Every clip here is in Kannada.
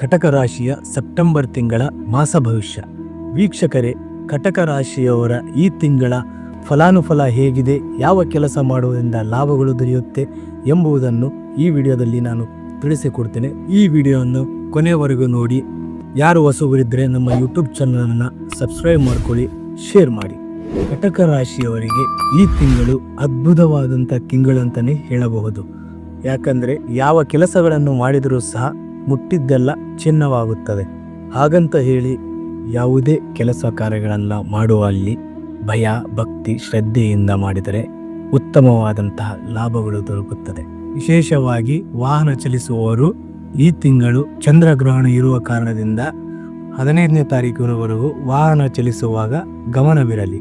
ಕಟಕ ರಾಶಿಯ ಸೆಪ್ಟೆಂಬರ್ ತಿಂಗಳ ಮಾಸ ಭವಿಷ್ಯ. ವೀಕ್ಷಕರೇ, ಕಟಕ ರಾಶಿಯವರ ಈ ತಿಂಗಳ ಫಲಾನುಫಲ ಹೇಗಿದೆ, ಯಾವ ಕೆಲಸ ಮಾಡುವುದರಿಂದ ಲಾಭಗಳು ದೊರೆಯುತ್ತೆ ಎಂಬುದನ್ನು ಈ ವಿಡಿಯೋದಲ್ಲಿ ನಾನು ತಿಳಿಸಿಕೊಡ್ತೇನೆ. ಈ ವಿಡಿಯೋವನ್ನು ಕೊನೆಯವರೆಗೂ ನೋಡಿ. ಯಾರು ಹೊಸಬರಿದ್ದರೆ ನಮ್ಮ ಯೂಟ್ಯೂಬ್ ಚಾನಲನ್ನು ಸಬ್ಸ್ಕ್ರೈಬ್ ಮಾಡ್ಕೊಳ್ಳಿ, ಶೇರ್ ಮಾಡಿ. ಕಟಕ ರಾಶಿಯವರಿಗೆ ಈ ತಿಂಗಳು ಅದ್ಭುತವಾದಂಥ ತಿಂಗಳು ಅಂತಲೇ ಹೇಳಬಹುದು. ಯಾಕಂದರೆ ಯಾವ ಕೆಲಸಗಳನ್ನು ಮಾಡಿದರೂ ಸಹ ಮುಟ್ಟಿದ್ದೆಲ್ಲ ಚಿನ್ನವಾಗುತ್ತದೆ. ಹಾಗಂತ ಹೇಳಿ ಯಾವುದೇ ಕೆಲಸ ಕಾರ್ಯಗಳನ್ನು ಮಾಡುವಲ್ಲಿ ಭಯ, ಭಕ್ತಿ, ಶ್ರದ್ಧೆಯಿಂದ ಮಾಡಿದರೆ ಉತ್ತಮವಾದಂತಹ ಲಾಭಗಳು ದೊರಕುತ್ತದೆ. ವಿಶೇಷವಾಗಿ ವಾಹನ ಚಲಿಸುವವರು ಈ ತಿಂಗಳು ಚಂದ್ರಗ್ರಹಣ ಇರುವ ಕಾರಣದಿಂದ ಹದಿನೈದನೇ ತಾರೀಕಿನವರೆಗೂ ವಾಹನ ಚಲಿಸುವಾಗ ಗಮನವಿರಲಿ.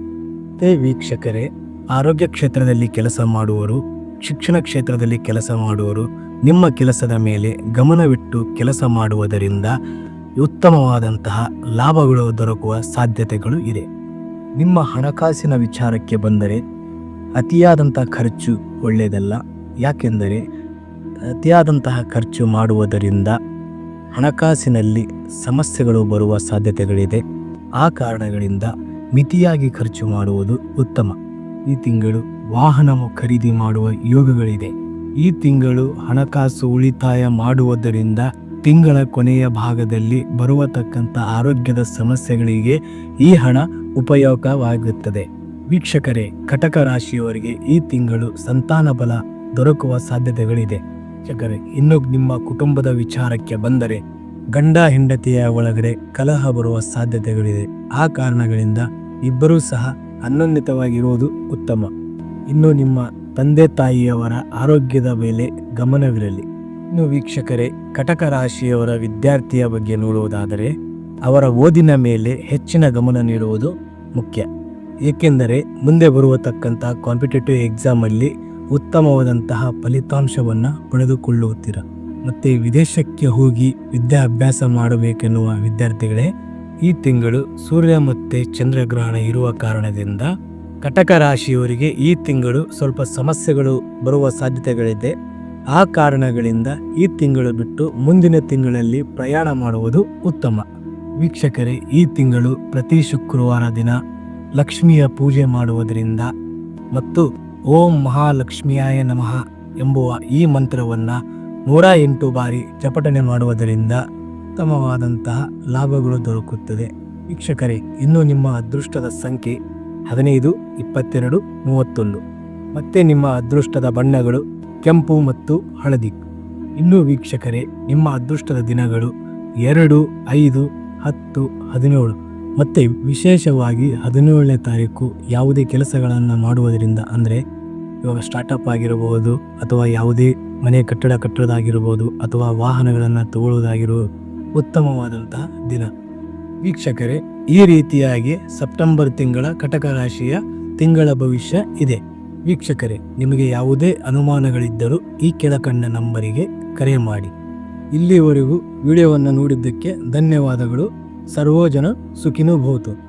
ತೇ ವೀಕ್ಷಕರೇ, ಆರೋಗ್ಯ ಕ್ಷೇತ್ರದಲ್ಲಿ ಕೆಲಸ ಮಾಡುವವರು ಶಿಕ್ಷಣ ಕ್ಷೇತ್ರದಲ್ಲಿ ಕೆಲಸ ಮಾಡುವವರು ನಿಮ್ಮ ಕೆಲಸದ ಮೇಲೆ ಗಮನವಿಟ್ಟು ಕೆಲಸ ಮಾಡುವುದರಿಂದ ಉತ್ತಮವಾದಂತಹ ಲಾಭಗಳು ದೊರಕುವ ಸಾಧ್ಯತೆಗಳು ಇದೆ. ನಿಮ್ಮ ಹಣಕಾಸಿನ ವಿಚಾರಕ್ಕೆ ಬಂದರೆ ಅತಿಯಾದಂತಹ ಖರ್ಚು ಒಳ್ಳೆಯದಲ್ಲ. ಯಾಕೆಂದರೆ ಅತಿಯಾದಂತಹ ಖರ್ಚು ಮಾಡುವುದರಿಂದ ಹಣಕಾಸಿನಲ್ಲಿ ಸಮಸ್ಯೆಗಳು ಬರುವ ಸಾಧ್ಯತೆಗಳಿದೆ. ಆ ಕಾರಣಗಳಿಂದ ಮಿತಿಯಾಗಿ ಖರ್ಚು ಮಾಡುವುದು ಉತ್ತಮ. ಈ ತಿಂಗಳು ವಾಹನ ಖರೀದಿ ಮಾಡುವ ಯೋಗಗಳಿದೆ. ಈ ತಿಂಗಳು ಹಣಕಾಸು ಉಳಿತಾಯ ಮಾಡುವುದರಿಂದ ತಿಂಗಳ ಕೊನೆಯ ಭಾಗದಲ್ಲಿ ಬರುವತಕ್ಕಂಥ ಆರೋಗ್ಯದ ಸಮಸ್ಯೆಗಳಿಗೆ ಈ ಹಣ ಉಪಯೋಗವಾಗುತ್ತದೆ. ವೀಕ್ಷಕರೇ, ಕಟಕ ರಾಶಿಯವರಿಗೆ ಈ ತಿಂಗಳು ಸಂತಾನ ಬಲ ದೊರಕುವ ಸಾಧ್ಯತೆಗಳಿದೆ. ವೀಕ್ಷಕರೇ, ಇನ್ನು ನಿಮ್ಮ ಕುಟುಂಬದ ವಿಚಾರಕ್ಕೆ ಬಂದರೆ ಗಂಡ ಹೆಂಡತಿಯ ಒಳಗಡೆ ಕಲಹ ಬರುವ ಸಾಧ್ಯತೆಗಳಿದೆ. ಆ ಕಾರಣಗಳಿಂದ ಇಬ್ಬರೂ ಸಹ ಅನ್ಯೋನ್ಯತವಾಗಿರುವುದು ಉತ್ತಮ. ಇನ್ನು ನಿಮ್ಮ ತಂದೆ ತಾಯಿಯವರ ಆರೋಗ್ಯದ ಮೇಲೆ ಗಮನವಿರಲಿ. ಇನ್ನು ವೀಕ್ಷಕರೇ, ಕಟಕ ರಾಶಿಯವರ ವಿದ್ಯಾರ್ಥಿಯ ಬಗ್ಗೆ ನೋಡುವುದಾದರೆ, ಅವರ ಓದಿನ ಮೇಲೆ ಹೆಚ್ಚಿನ ಗಮನ ನೀಡುವುದು ಮುಖ್ಯ. ಏಕೆಂದರೆ ಮುಂದೆ ಬರುವತಕ್ಕಂಥ ಕಾಂಪಿಟೇಟಿವ್ ಎಕ್ಸಾಮಲ್ಲಿ ಉತ್ತಮವಾದಂತಹ ಫಲಿತಾಂಶವನ್ನು ಪಡೆದುಕೊಳ್ಳುತ್ತೀರ. ಮತ್ತು ವಿದೇಶಕ್ಕೆ ಹೋಗಿ ವಿದ್ಯಾಭ್ಯಾಸ ಮಾಡಬೇಕೆನ್ನುವ ವಿದ್ಯಾರ್ಥಿಗಳೇ ಈ ತಿಂಗಳು ಸೂರ್ಯ ಮತ್ತು ಚಂದ್ರಗ್ರಹಣ ಇರುವ ಕಾರಣದಿಂದ ಕಟಕ ರಾಶಿಯವರಿಗೆ ಈ ತಿಂಗಳು ಸ್ವಲ್ಪ ಸಮಸ್ಯೆಗಳು ಬರುವ ಸಾಧ್ಯತೆಗಳಿದೆ. ಆ ಕಾರಣಗಳಿಂದ ಈ ತಿಂಗಳು ಬಿಟ್ಟು ಮುಂದಿನ ತಿಂಗಳಲ್ಲಿ ಪ್ರಯಾಣ ಮಾಡುವುದು ಉತ್ತಮ. ವೀಕ್ಷಕರೇ, ಈ ತಿಂಗಳು ಪ್ರತಿ ಶುಕ್ರವಾರ ದಿನ ಲಕ್ಷ್ಮಿಯ ಪೂಜೆ ಮಾಡುವುದರಿಂದ ಮತ್ತು ಓಂ ಮಹಾಲಕ್ಷ್ಮಿಯಾಯ ನಮಃ ಎಂಬುವ ಈ ಮಂತ್ರವನ್ನು ನೂರ ಎಂಟು ಬಾರಿ ಚಪಟಣೆ ಮಾಡುವುದರಿಂದ ಉತ್ತಮವಾದಂತಹ ಲಾಭಗಳು ದೊರಕುತ್ತದೆ. ವೀಕ್ಷಕರೇ, ಇನ್ನು ನಿಮ್ಮ ಅದೃಷ್ಟದ ಸಂಖ್ಯೆ ಹದಿನೈದು, ಇಪ್ಪತ್ತೆರಡು, ಮೂವತ್ತೊಂದು. ಮತ್ತೆ ನಿಮ್ಮ ಅದೃಷ್ಟದ ಬಣ್ಣಗಳು ಕೆಂಪು ಮತ್ತು ಹಳದಿ. ಇನ್ನು ವೀಕ್ಷಕರೇ, ನಿಮ್ಮ ಅದೃಷ್ಟದ ದಿನಗಳು ಎರಡು, ಐದು, ಹತ್ತು, ಹದಿನೇಳು. ಮತ್ತು ವಿಶೇಷವಾಗಿ ಹದಿನೇಳನೇ ತಾರೀಕು ಯಾವುದೇ ಕೆಲಸಗಳನ್ನು ಮಾಡುವುದರಿಂದ ಅಂದರೆ ಇವಾಗ ಸ್ಟಾರ್ಟಪ್ ಆಗಿರಬಹುದು ಅಥವಾ ಯಾವುದೇ ಮನೆ ಕಟ್ಟಡ ಕಟ್ಟೋದಾಗಿರ್ಬೋದು ಅಥವಾ ವಾಹನಗಳನ್ನು ತಗೊಳ್ಳೋದಾಗಿರೋ ಉತ್ತಮವಾದಂತಹ ದಿನ. ವೀಕ್ಷಕರೇ, ಈ ರೀತಿಯಾಗಿ ಸೆಪ್ಟೆಂಬರ್ ತಿಂಗಳ ಕಟಕ ರಾಶಿಯ ತಿಂಗಳ ಭವಿಷ್ಯ ಇದೆ. ವೀಕ್ಷಕರೇ, ನಿಮಗೆ ಯಾವುದೇ ಅನುಮಾನಗಳಿದ್ದರೂ ಈ ಕೆಳಕಂಡ ನಂಬರಿಗೆ ಕರೆ ಮಾಡಿ. ಇಲ್ಲಿವರೆಗೂ ವಿಡಿಯೋವನ್ನು ನೋಡಿದ್ದಕ್ಕೆ ಧನ್ಯವಾದಗಳು. ಸರ್ವೋಜನ ಸುಖಿನೂ ಭವತು.